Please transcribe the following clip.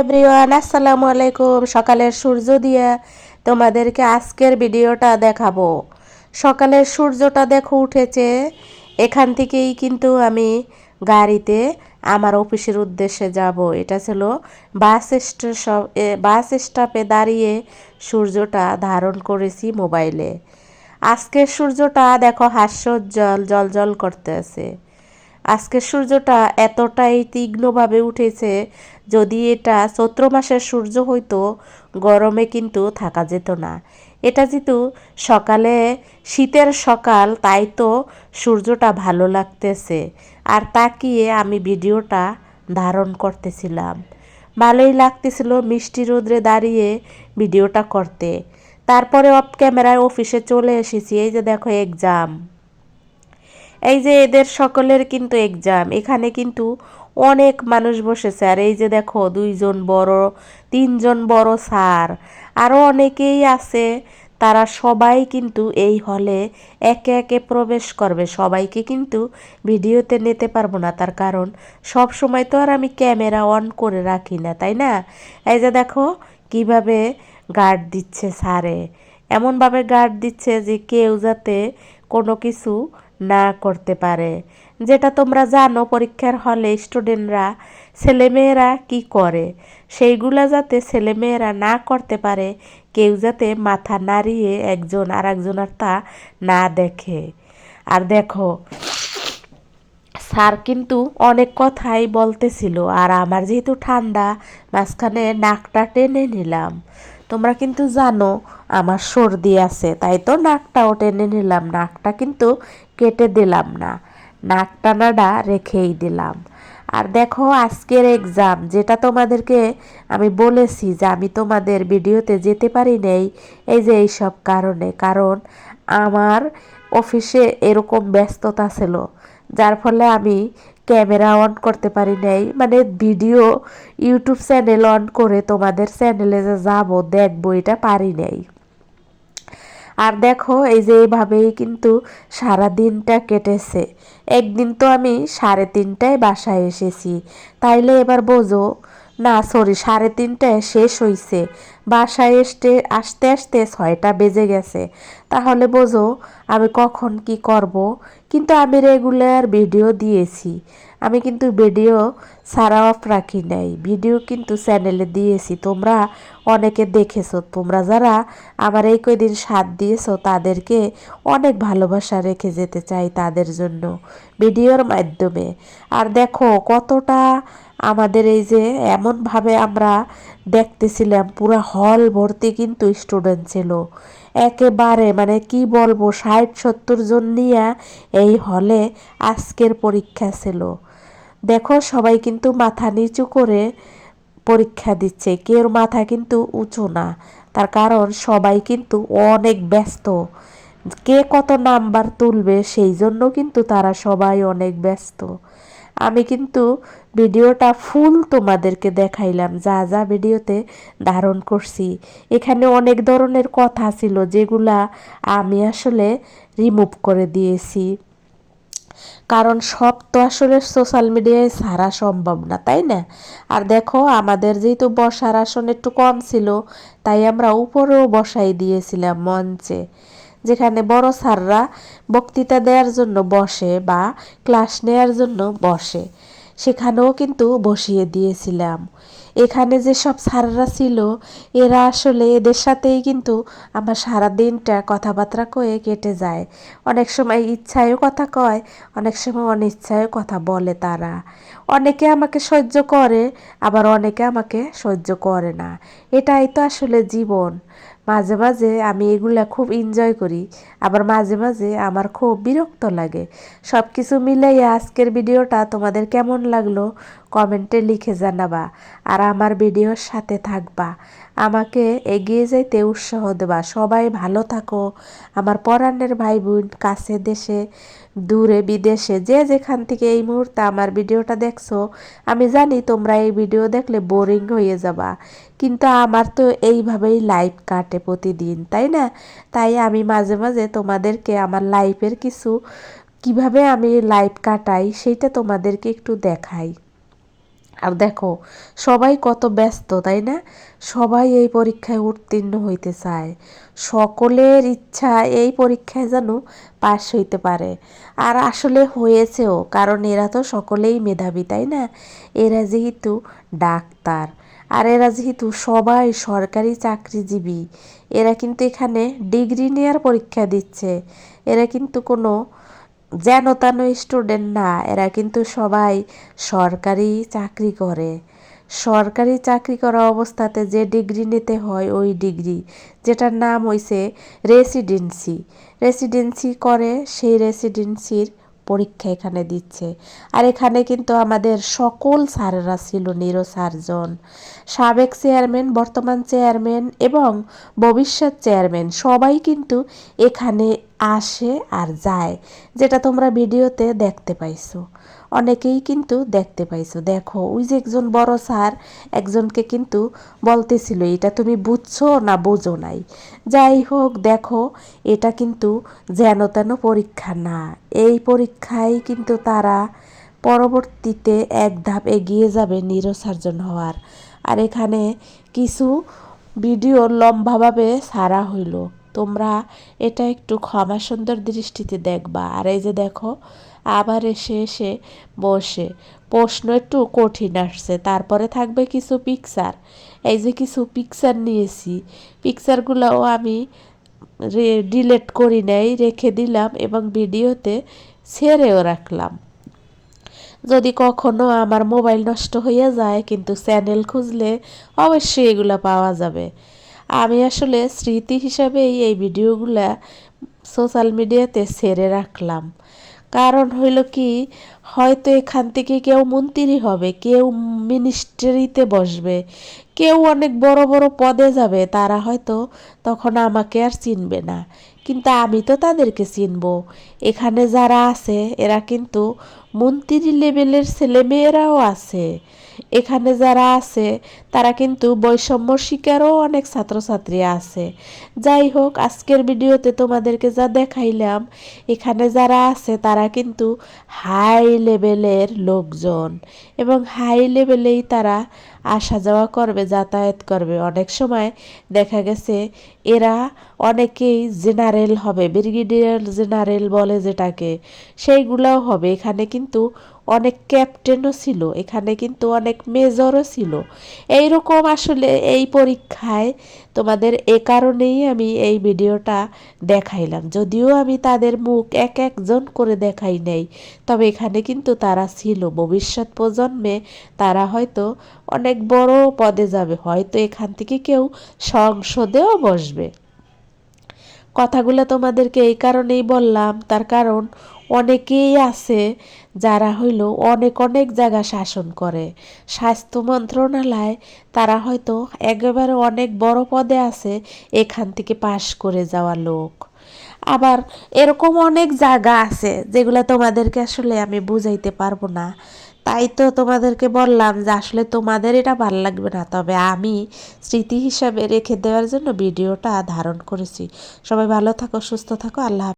Everyone, আসসালামু আলাইকুম। সকালের সূর্য দিয়ে তোমাদেরকে আজকের ভিডিওটা দেখাবো। সকালের সূর্যটা দেখো উঠেছে। এখান থেকেই কিন্তু আমি গাড়িতে আমার অফিসের উদ্দেশ্যে যাব। এটা ছিল বাস স্টেশন বাস স্টপে দাঁড়িয়ে সূর্যটা ধারণ করেছি মোবাইলে। আজকের সূর্যটা দেখো হাস্যোজ্জ্বল জল জল করতে আছে আজকের সূর্যটা এতটাই তীক্ষ্ণভাবে উঠেছে, যদি এটা চৈত্র মাসের সূর্য হইতো, গরমে কিন্তু থাকা যেত না। এটা যেহেতু সকালে শীতের সকাল, তাই তো সূর্যটা ভালো লাগতেছে। আর তাকিয়ে আমি ভিডিওটা ধারণ করতেছিলাম। ভালোই লাগতেছিল মিষ্টি রোদ্রে দাঁড়িয়ে ভিডিওটা করতে। তারপরে অফ ক্যামেরায় অফিসে চলে এসেছি, এই যে দেখো এক্সাম এই যে এদের সকলের কিন্তু এক্সাম এখানে কিন্তু অনেক মানুষ বসেছে। আর এই যে দেখো, দুইজন বড়, তিনজন বড় স্যার আরও অনেকেই আছে। তারা সবাই কিন্তু এই হলে একে একে প্রবেশ করবে। সবাইকে কিন্তু ভিডিওতে নিতে পারব না। তার কারণ, সব সময় তো আর আমি ক্যামেরা অন করে রাখি না, তাই না? এই যে দেখো, কীভাবে গার্ড দিচ্ছে স্যারে এমনভাবে গার্ড দিচ্ছে যে কেউ যাতে কোনো কিছু না করতে পারে। যেটা তোমরা জানো, পরীক্ষার হলে স্টুডেন্টরা ছেলেমেয়েরা কি করে? সেইগুলা যাতে ছেলেমেয়েরা না করতে পারে, কেউ যাতে মাথা নাড়িয়ে একজন আর একজনের তা না দেখে। আর দেখো, স্যার কিন্তু অনেক কথাই বলতেছিল, আর আমার যেহেতু ঠান্ডা, মাঝখানে নাকটা টেনে নিলাম। তোমরা কিন্তু জানো, আমার সর্দি আছে, তাই তো নাকটাও টেনে নিলাম। নাকটা কিন্তু কেটে দিলাম না, নাক টানাটা রেখেই দিলাম। আর দেখো আজকের এক্সাম যেটা তোমাদেরকে আমি বলেছি যে আমি তোমাদের ভিডিওতে যেতে পারি নেই, এই যে এইসব কারণে। কারণ আমার অফিসে এরকম ব্যস্ততা ছিল, যার ফলে আমি ক্যামেরা অন করতে পারি নাই। মানে ভিডিও ইউটিউব চ্যানেল অন করে তোমাদের চ্যানেলে যে যাব, দেখব, এটা পারি নাই। আর দেখো, এই যে এইভাবেই কিন্তু সারা দিনটা কেটেছে। একদিন তো আমি সাড়ে তিনটায় বাসায় এসেছি। তাইলে এবার বোঝো, না সরি সাড়ে তিনটায় শেষ হইছে। বাসায় এসতে, আসতে আসতে ছয়টা বেজে গেছে। তাহলে বোঝো, আমি কখন কি করব? কিন্তু আমি রেগুলার ভিডিও দিয়েছি। আমি কিন্তু ভিডিও সারা অফ রাখি নাই। ভিডিও কিন্তু চ্যানেলে দিয়েছি। তোমরা অনেকে দেখেছ। তোমরা যারা আমার এই কয়দিন সাথ দিয়েছ, তাদেরকে অনেক ভালোবাসা রেখে যেতে চাই তাদের জন্য ভিডিওর মাধ্যমে। আর দেখো কতটা আমাদের এই যে এমনভাবে আমরা দেখতেছিলাম পুরো হল ভর্তি কিন্তু স্টুডেন্ট ছিল। একেবারে মানে কি বলব, ষাট, সত্তর জন নিয়ে এই হলে আজকের পরীক্ষা ছিল। দেখো সবাই কিন্তু মাথা নিচু করে পরীক্ষা দিচ্ছে কেউ মাথা কিন্তু উঁচু না। তার কারণ সবাই কিন্তু অনেক ব্যস্ত। কে কত নাম্বার তুলবে সেই জন্য কিন্তু তারা সবাই অনেক ব্যস্ত। আমি কিন্তু ভিডিওটা ফুল তোমাদেরকে দেখাইলাম, যা যা ভিডিওতে ধারণ করছি। এখানে অনেক ধরনের কথা ছিল, যেগুলা আমি আসলে রিমুভ করে দিয়েছি। কারণ সব তো আসলে সোশ্যাল মিডিয়ায় সারা সম্ভব না, তাই না? আর দেখো, আমাদের যেহেতু বসার আসন একটু কম ছিল, তাই আমরা উপরেও বসাই দিয়েছিলাম মঞ্চে। যেখানে বড় স্যাররা বক্তৃতা দেওয়ার জন্য বসে বা ক্লাস নেওয়ার জন্য বসে। সেখানেও কিন্তু বসিয়ে দিয়েছিলাম। এখানে যে সব স্যাররা ছিল, এরা আসলে এদের সাথেই কিন্তু আমার সারা দিনটা কথাবার্তা কয়ে কেটে যায়। অনেক সময় ইচ্ছায়ও কথা কয়, অনেক সময় অনিচ্ছায়ও কথা বলে তারা। অনেকে আমাকে সহ্য করে, আবার অনেকে আমাকে সহ্য করে না। এটাই তো আসলে জীবন। মাঝে মাঝে আমি এগুলা খুব এনজয় করি। আবার মাঝে মাঝে আমার খুব বিরক্ত লাগে। সব কিছু মিলাইয়া আজকের ভিডিওটা তোমাদের কেমন লাগল কমেন্টে লিখে জানাবা। আর আমার ভিডিওর সাথে থাকবা। আমাকে এগিয়ে যাইতে উৎসাহ দেবা। সবাই ভালো থাকো। আমার পরাণের ভাই বোন কাছে দেশে, দূরে বিদেশে, যে যেখান থেকে এই মুহূর্তে আমার ভিডিওটা দেখছ, আমি জানি তোমরা এই ভিডিও দেখলে বোরিং হয়ে যাবা। কিন্তু আমার তো এইভাবেই লাইফ কাটে প্রতিদিন, তাই না? তাই আমি মাঝে মাঝে তোমাদেরকে আমার লাইফের কিছু কীভাবে আমি লাইফ কাটাই সেটা তোমাদেরকে একটু দেখাই। আর দেখো, সবাই কত ব্যস্ত, তাই না? সবাই এই পরীক্ষায় উত্তীর্ণ হইতে চায়। সকলের ইচ্ছা এই পরীক্ষায় যেন পাশ হইতে পারে। আর আসলে হয়েছেও, কারণ এরা তো সকলেই মেধাবী, তাই না? এরা যেহেতু ডাক্তার আর এরা যেহেতু সবাই সরকারি চাকরিজীবী, এরা কিন্তু এখানে ডিগ্রি নেওয়ার পরীক্ষা দিচ্ছে। এরা কিন্তু কোনো যেন তেন স্টুডেন্ট না, এরা কিন্তু সবাই সরকারি চাকরি করে। সরকারি চাকরি করা অবস্থাতে যে ডিগ্রি নিতে হয় ওই ডিগ্রি, যেটার নাম হইছে রেসিডেন্সি। রেসিডেন্সি করে সেই রেসিডেন্সির পরীক্ষা এখানে দিচ্ছে। আর এখানে কিন্তু আমাদের সকল স্যারেরা ছিল নিরো সার্জন সাবেক চেয়ারম্যান, বর্তমান চেয়ারম্যান এবং ভবিষ্যৎ চেয়ারম্যান সবাই কিন্তু এখানে আসে আর যায়, যেটা তোমরা ভিডিওতে দেখতে পাইছো। অনেকেই কিন্তু দেখতে পাইছো। দেখো, ওই যে একজন বড় স্যার একজনকে কিন্তু বলতেছিল, এটা তুমি বুঝছ না বোঝো নাই? যাই হোক, দেখো, এটা কিন্তু যেন তেন পরীক্ষা না। এই পরীক্ষায় কিন্তু তারা পরবর্তীতে এক ধাপ এগিয়ে যাবে নিরসার্জন হওয়ার। আর এখানে কিছু ভিডিও লম্বাভাবে সারা হইল। তোমরা এটা একটু ক্ষমা সুন্দর দৃষ্টিতে দেখবা। আর এই যে দেখো আবার এসে এসে বসে। প্রশ্ন একটু কঠিন আসছে। তারপরে থাকবে কিছু পিকচার এই যে কিছু পিকচার নিয়েছি পিকচারগুলোও আমি ডিলেট করি নাই, রেখে দিলাম এবং ভিডিওতে ছেড়েও রাখলাম। যদি কখনো আমার মোবাইল নষ্ট হয়ে যায়, কিন্তু চ্যানেল খুঁজলে অবশ্যই এগুলো পাওয়া যাবে। আমি আসলে স্মৃতি হিসাবেই এই ভিডিওগুলা সোশ্যাল মিডিয়াতে ছেড়ে রাখলাম। কারণ হইল কি, হয়তো এখান থেকে কেউ মন্ত্রী হবে, কেউ মিনিস্ট্রিতে বসবে, কেউ অনেক বড় বড় পদে যাবে, তারা হয়তো তখন আমাকে আর চিনবে না। কিন্তু আমি তো তাদেরকে চিনব। এখানে যারা আছে, এরা কিন্তু মন্ত্রী লেভেলের ছেলেমেয়েরাও আছে। এখানে যারা আছে, তারা কিন্তু বৈষম্য শিকারও অনেক ছাত্রছাত্রী আছে। যাই হোক, আজকের ভিডিওতে তোমাদেরকে যা দেখাইলাম, এখানে যারা আছে, তারা কিন্তু হাই লেভেলের লোকজন এবং হাই লেভেলেই তারা আসা যাওয়া করবে, যাতায়াত করবে। অনেক সময় দেখা গেছে, এরা অনেকেই জেনারেল হবে ব্রিগেডিয়ার জেনারেল বলে যেটাকে, সেইগুলাও হবে। এখানে কিন্তু অনেক ক্যাপ্টেনও ছিল, এখানে কিন্তু অনেক মেজরও ছিল। এই রকম আসলে এই পরীক্ষায় তোমাদের এ কারণেই আমি এই ভিডিওটা দেখাইলাম। যদিও আমি তাদের মুখ এক একজন করে দেখাই নেই, তবে এখানে কিন্তু তারা ছিল। ভবিষ্যৎ প্রজন্মে তারা হয়তো অনেক বড় পদে যাবে, হয়তো এখান থেকে কেউ সংসদেও বসবে। কথাগুলো তোমাদেরকে এই কারণেই বললাম, তার কারণ অনেকেই আছে যারা হইল অনেক অনেক জায়গা শাসন করে। স্বাস্থ্য মন্ত্রণালয় তারা হয়তো একেবারে অনেক বড় পদে আছে, এখান থেকে পাশ করে যাওয়া লোক। আবার এরকম অনেক জায়গা আছে যেগুলো তোমাদেরকে আসলে আমি বুঝাইতে পারব না। তাই তো তোমাদেরকে বললাম যে আসলে তোমাদের এটা ভালো লাগবে না। তবে আমি স্মৃতি হিসাবে রেখে দেওয়ার জন্য ভিডিওটা ধারণ করেছি। সবাই ভালো থাকো, সুস্থ থাকো, আল্লাহ